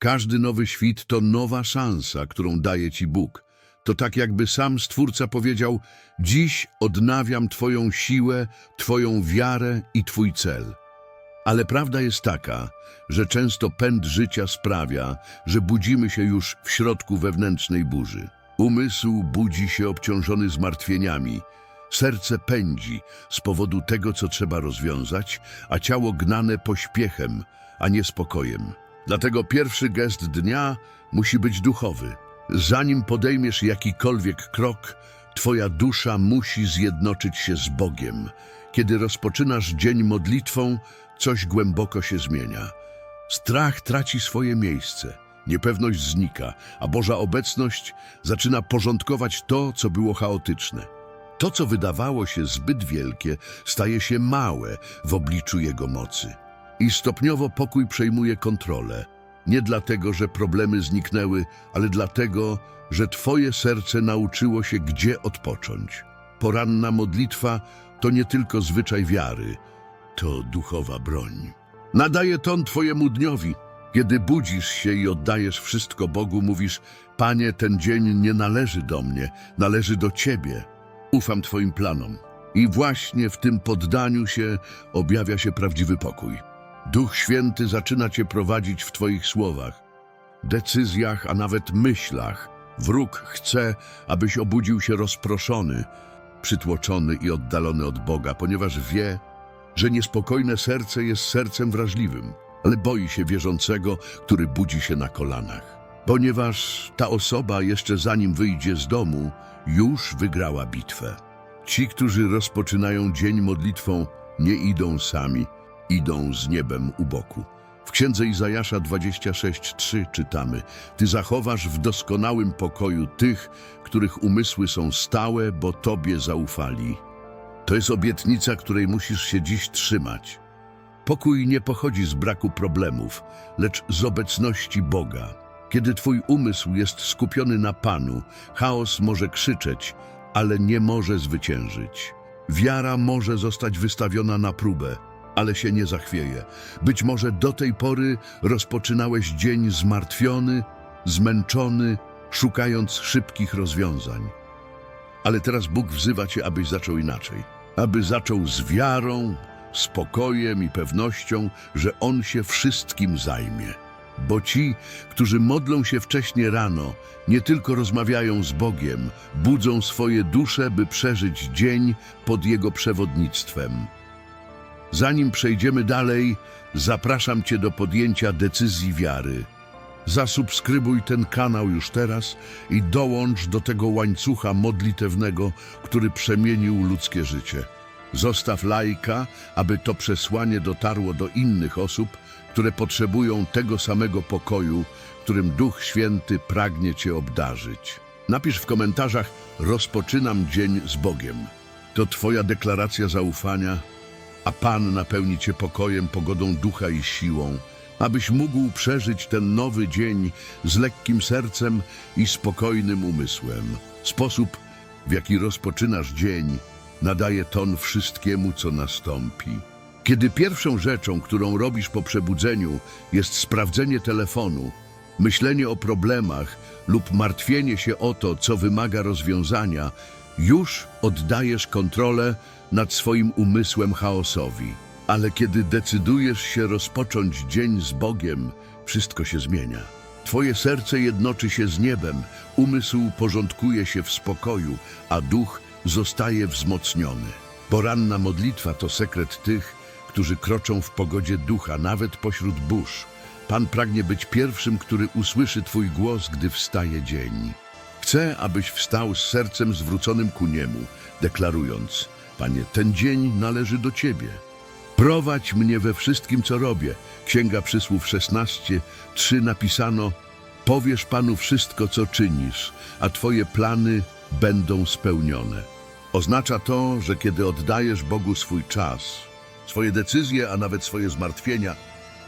Każdy nowy świt to nowa szansa, którą daje ci Bóg. To tak jakby sam Stwórca powiedział: Dziś odnawiam Twoją siłę, Twoją wiarę i Twój cel. Ale prawda jest taka, że często pęd życia sprawia, że budzimy się już w środku wewnętrznej burzy. Umysł budzi się obciążony zmartwieniami, serce pędzi z powodu tego, co trzeba rozwiązać, a ciało gnane pośpiechem, a nie spokojem. Dlatego pierwszy gest dnia musi być duchowy. Zanim podejmiesz jakikolwiek krok, Twoja dusza musi zjednoczyć się z Bogiem. Kiedy rozpoczynasz dzień modlitwą, coś głęboko się zmienia. Strach traci swoje miejsce, niepewność znika, a Boża obecność zaczyna porządkować to, co było chaotyczne. To, co wydawało się zbyt wielkie, staje się małe w obliczu Jego mocy. I stopniowo pokój przejmuje kontrolę. Nie dlatego, że problemy zniknęły, ale dlatego, że Twoje serce nauczyło się, gdzie odpocząć. Poranna modlitwa to nie tylko zwyczaj wiary, to duchowa broń. Nadaje ton Twojemu dniowi. Kiedy budzisz się i oddajesz wszystko Bogu, mówisz: Panie, ten dzień nie należy do mnie, należy do Ciebie. Ufam Twoim planom. I właśnie w tym poddaniu się objawia się prawdziwy pokój. Duch Święty zaczyna Cię prowadzić w Twoich słowach, decyzjach, a nawet myślach. Wróg chce, abyś obudził się rozproszony, przytłoczony i oddalony od Boga, ponieważ wie, że niespokojne serce jest sercem wrażliwym, ale boi się wierzącego, który budzi się na kolanach. Ponieważ ta osoba jeszcze zanim wyjdzie z domu, już wygrała bitwę. Ci, którzy rozpoczynają dzień modlitwą, nie idą sami, idą z niebem u boku. W księdze Izajasza 26:3 czytamy: Ty zachowasz w doskonałym pokoju tych, których umysły są stałe, bo Tobie zaufali. To jest obietnica, której musisz się dziś trzymać. Pokój nie pochodzi z braku problemów, lecz z obecności Boga. Kiedy Twój umysł jest skupiony na Panu, chaos może krzyczeć, ale nie może zwyciężyć. Wiara może zostać wystawiona na próbę, ale się nie zachwieje. Być może do tej pory rozpoczynałeś dzień zmartwiony, zmęczony, szukając szybkich rozwiązań. Ale teraz Bóg wzywa cię, abyś zaczął inaczej. Aby zaczął z wiarą, spokojem i pewnością, że On się wszystkim zajmie. Bo ci, którzy modlą się wcześnie rano, nie tylko rozmawiają z Bogiem, budzą swoje dusze, by przeżyć dzień pod Jego przewodnictwem. Zanim przejdziemy dalej, zapraszam Cię do podjęcia decyzji wiary. Zasubskrybuj ten kanał już teraz i dołącz do tego łańcucha modlitewnego, który przemienił ludzkie życie. Zostaw lajka, aby to przesłanie dotarło do innych osób, które potrzebują tego samego pokoju, którym Duch Święty pragnie Cię obdarzyć. Napisz w komentarzach: Rozpoczynam dzień z Bogiem. To Twoja deklaracja zaufania, a Pan napełni Cię pokojem, pogodą ducha i siłą, abyś mógł przeżyć ten nowy dzień z lekkim sercem i spokojnym umysłem. Sposób, w jaki rozpoczynasz dzień, nadaje ton wszystkiemu, co nastąpi. Kiedy pierwszą rzeczą, którą robisz po przebudzeniu, jest sprawdzenie telefonu, myślenie o problemach lub martwienie się o to, co wymaga rozwiązania, już oddajesz kontrolę nad swoim umysłem chaosowi. Ale kiedy decydujesz się rozpocząć dzień z Bogiem, wszystko się zmienia. Twoje serce jednoczy się z niebem, umysł porządkuje się w spokoju, a duch zostaje wzmocniony. Poranna modlitwa to sekret tych, którzy kroczą w pogodzie ducha, nawet pośród burz. Pan pragnie być pierwszym, który usłyszy Twój głos, gdy wstaje dzień. Chcę, abyś wstał z sercem zwróconym ku Niemu, deklarując: Panie, ten dzień należy do Ciebie. Prowadź mnie we wszystkim, co robię. Księga Przysłów 16, 3 napisano: Powiesz Panu wszystko, co czynisz, a Twoje plany będą spełnione. Oznacza to, że kiedy oddajesz Bogu swój czas, swoje decyzje, a nawet swoje zmartwienia,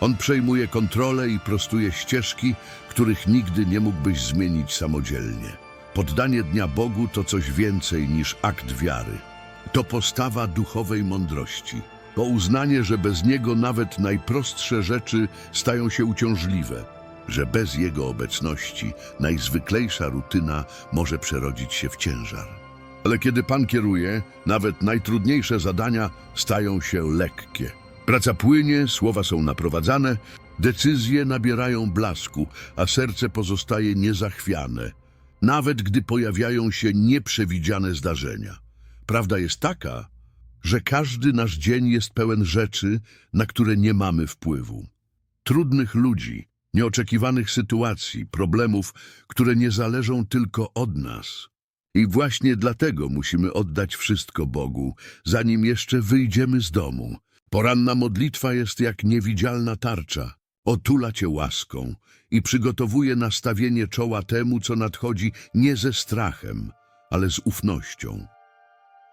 On przejmuje kontrolę i prostuje ścieżki, których nigdy nie mógłbyś zmienić samodzielnie. Poddanie dnia Bogu to coś więcej niż akt wiary. To postawa duchowej mądrości. To uznanie, że bez Niego nawet najprostsze rzeczy stają się uciążliwe. że bez Jego obecności najzwyklejsza rutyna może przerodzić się w ciężar. Ale kiedy Pan kieruje, nawet najtrudniejsze zadania stają się lekkie. Praca płynie, słowa są naprowadzane, decyzje nabierają blasku, a serce pozostaje niezachwiane, nawet gdy pojawiają się nieprzewidziane zdarzenia. Prawda jest taka, że każdy nasz dzień jest pełen rzeczy, na które nie mamy wpływu. Trudnych ludzi, nieoczekiwanych sytuacji, problemów, które nie zależą tylko od nas. I właśnie dlatego musimy oddać wszystko Bogu, zanim jeszcze wyjdziemy z domu. Poranna modlitwa jest jak niewidzialna tarcza. Otula cię łaską i przygotowuje nastawienie czoła temu, co nadchodzi nie ze strachem, ale z ufnością.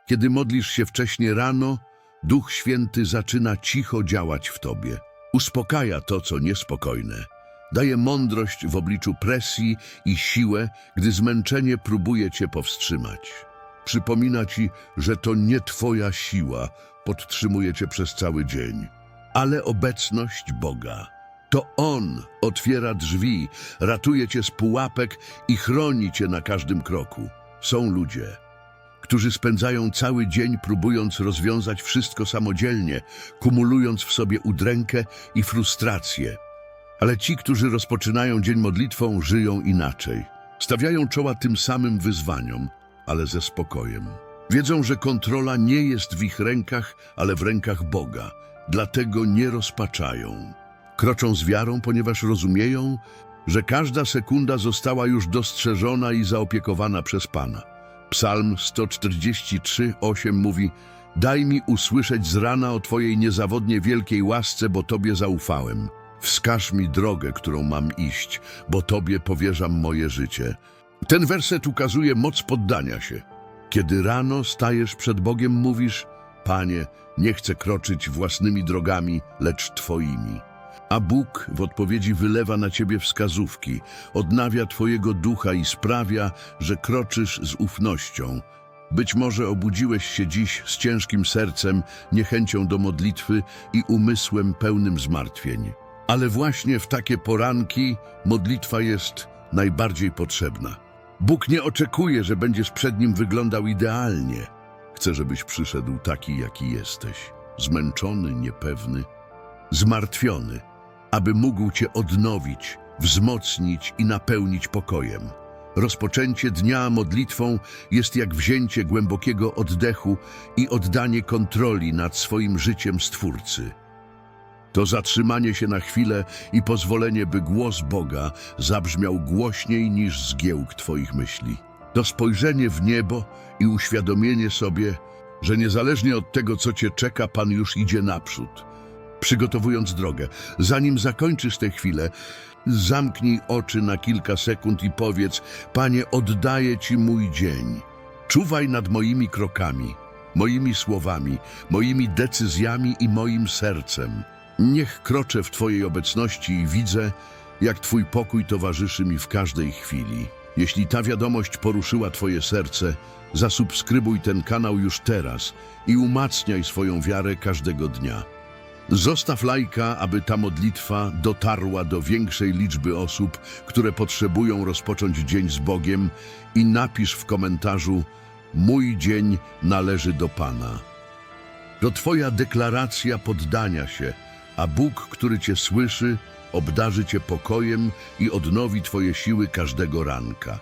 Kiedy modlisz się wcześnie rano, Duch Święty zaczyna cicho działać w tobie. Uspokaja to, co niespokojne. Daje mądrość w obliczu presji i siłę, gdy zmęczenie próbuje cię powstrzymać. Przypomina ci, że to nie twoja siła podtrzymuje cię przez cały dzień, ale obecność Boga. To On otwiera drzwi, ratuje cię z pułapek i chroni cię na każdym kroku. Są ludzie, którzy spędzają cały dzień próbując rozwiązać wszystko samodzielnie, kumulując w sobie udrękę i frustrację. Ale ci, którzy rozpoczynają dzień modlitwą, żyją inaczej. Stawiają czoła tym samym wyzwaniom, ale ze spokojem. Wiedzą, że kontrola nie jest w ich rękach, ale w rękach Boga. Dlatego nie rozpaczają. Kroczą z wiarą, ponieważ rozumieją, że każda sekunda została już dostrzeżona i zaopiekowana przez Pana. Psalm 143, 8 mówi Daj mi usłyszeć z rana o Twojej niezawodnie wielkiej łasce, bo Tobie zaufałem. Wskaż mi drogę, którą mam iść, bo Tobie powierzam moje życie. Ten werset ukazuje moc poddania się. Kiedy rano stajesz przed Bogiem, mówisz Panie, nie chcę kroczyć własnymi drogami, lecz Twoimi. A Bóg w odpowiedzi wylewa na ciebie wskazówki, odnawia twojego ducha i sprawia, że kroczysz z ufnością. Być może obudziłeś się dziś z ciężkim sercem, niechęcią do modlitwy i umysłem pełnym zmartwień. Ale właśnie w takie poranki modlitwa jest najbardziej potrzebna. Bóg nie oczekuje, że będziesz przed Nim wyglądał idealnie. Chce, żebyś przyszedł taki, jaki jesteś. Zmęczony, niepewny, zmartwiony, aby mógł Cię odnowić, wzmocnić i napełnić pokojem. Rozpoczęcie dnia modlitwą jest jak wzięcie głębokiego oddechu i oddanie kontroli nad swoim życiem Stwórcy. To zatrzymanie się na chwilę i pozwolenie, by głos Boga zabrzmiał głośniej niż zgiełk Twoich myśli. To spojrzenie w niebo i uświadomienie sobie, że niezależnie od tego, co Cię czeka, Pan już idzie naprzód przygotowując drogę. Zanim zakończysz tę chwilę, zamknij oczy na kilka sekund i powiedz: Panie, oddaję Ci mój dzień. Czuwaj nad moimi krokami, moimi słowami, moimi decyzjami i moim sercem. Niech kroczę w Twojej obecności i widzę, jak Twój pokój towarzyszy mi w każdej chwili. Jeśli ta wiadomość poruszyła Twoje serce, zasubskrybuj ten kanał już teraz i umacniaj swoją wiarę każdego dnia. Zostaw lajka, aby ta modlitwa dotarła do większej liczby osób, które potrzebują rozpocząć dzień z Bogiem i napisz w komentarzu Mój dzień należy do Pana. To Twoja deklaracja poddania się, a Bóg, który Cię słyszy, obdarzy Cię pokojem i odnowi Twoje siły każdego ranka.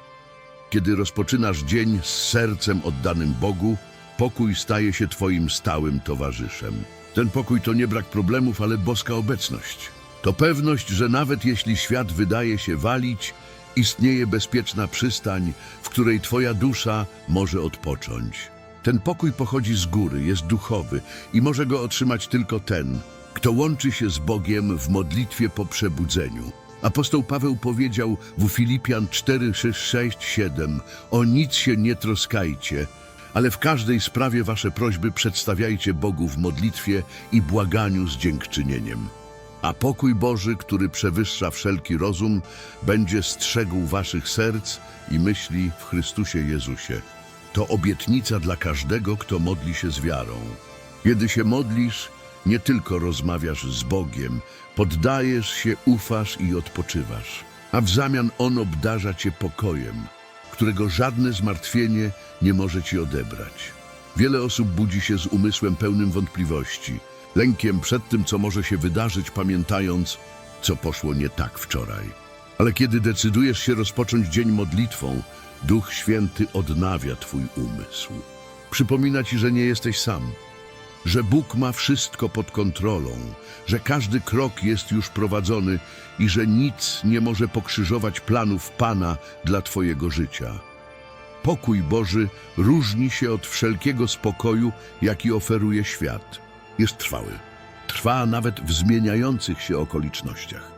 Kiedy rozpoczynasz dzień z sercem oddanym Bogu, pokój staje się Twoim stałym towarzyszem. Ten pokój to nie brak problemów, ale boska obecność. To pewność, że nawet jeśli świat wydaje się walić, istnieje bezpieczna przystań, w której Twoja dusza może odpocząć. Ten pokój pochodzi z góry, jest duchowy i może go otrzymać tylko ten, kto łączy się z Bogiem w modlitwie po przebudzeniu. Apostoł Paweł powiedział w Filipian 4, 6, 6, 7 O nic się nie troskajcie, ale w każdej sprawie wasze prośby przedstawiajcie Bogu w modlitwie i błaganiu z dziękczynieniem. A pokój Boży, który przewyższa wszelki rozum, będzie strzegł waszych serc i myśli w Chrystusie Jezusie. To obietnica dla każdego, kto modli się z wiarą. Kiedy się modlisz, Nie tylko rozmawiasz z Bogiem, poddajesz się, ufasz i odpoczywasz. A w zamian On obdarza cię pokojem, którego żadne zmartwienie nie może ci odebrać. Wiele osób budzi się z umysłem pełnym wątpliwości, lękiem przed tym, co może się wydarzyć, pamiętając, co poszło nie tak wczoraj. Ale kiedy decydujesz się rozpocząć dzień modlitwą, Duch Święty odnawia twój umysł. Przypomina ci, że nie jesteś sam, że Bóg ma wszystko pod kontrolą, że każdy krok jest już prowadzony i że nic nie może pokrzyżować planów Pana dla twojego życia. Pokój Boży różni się od wszelkiego spokoju, jaki oferuje świat. Jest trwały. Trwa nawet w zmieniających się okolicznościach.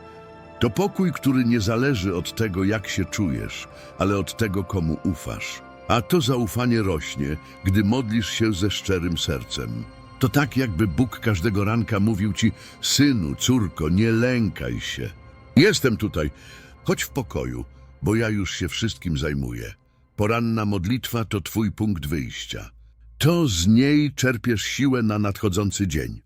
To pokój, który nie zależy od tego, jak się czujesz, ale od tego, komu ufasz. A to zaufanie rośnie, gdy modlisz się ze szczerym sercem. To tak, jakby Bóg każdego ranka mówił ci: Synu, córko, nie lękaj się. Jestem tutaj. Chodź w pokoju, bo ja już się wszystkim zajmuję. Poranna modlitwa to twój punkt wyjścia. To z niej czerpiesz siłę na nadchodzący dzień.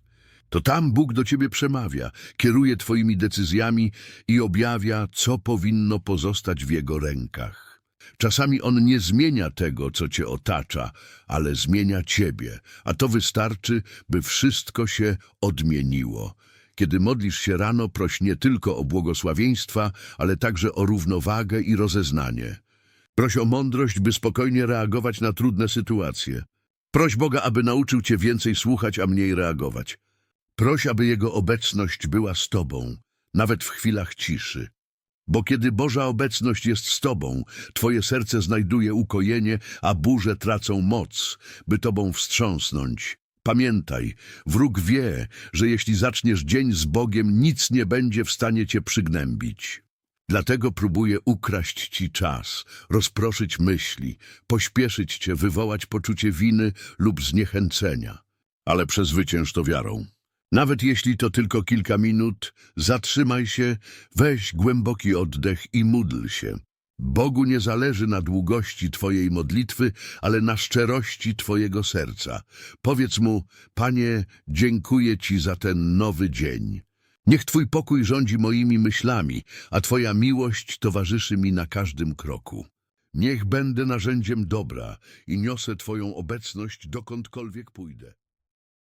To tam Bóg do ciebie przemawia, kieruje twoimi decyzjami i objawia, co powinno pozostać w Jego rękach. Czasami On nie zmienia tego, co cię otacza, ale zmienia ciebie, a to wystarczy, by wszystko się odmieniło. Kiedy modlisz się rano, proś nie tylko o błogosławieństwa, ale także o równowagę i rozeznanie. Proś o mądrość, by spokojnie reagować na trudne sytuacje. Proś Boga, aby nauczył cię więcej słuchać, a mniej reagować. Proś, aby Jego obecność była z Tobą, nawet w chwilach ciszy. Bo kiedy Boża obecność jest z Tobą, Twoje serce znajduje ukojenie, a burze tracą moc, by Tobą wstrząsnąć. Pamiętaj, wróg wie, że jeśli zaczniesz dzień z Bogiem, nic nie będzie w stanie Cię przygnębić. Dlatego próbuje ukraść Ci czas, rozproszyć myśli, pośpieszyć Cię, wywołać poczucie winy lub zniechęcenia. Ale przezwycięż to wiarą. Nawet jeśli to tylko kilka minut, zatrzymaj się, weź głęboki oddech i módl się. Bogu nie zależy na długości Twojej modlitwy, ale na szczerości Twojego serca. Powiedz Mu, Panie, dziękuję Ci za ten nowy dzień. Niech Twój pokój rządzi moimi myślami, a Twoja miłość towarzyszy mi na każdym kroku. Niech będę narzędziem dobra i niosę Twoją obecność dokądkolwiek pójdę.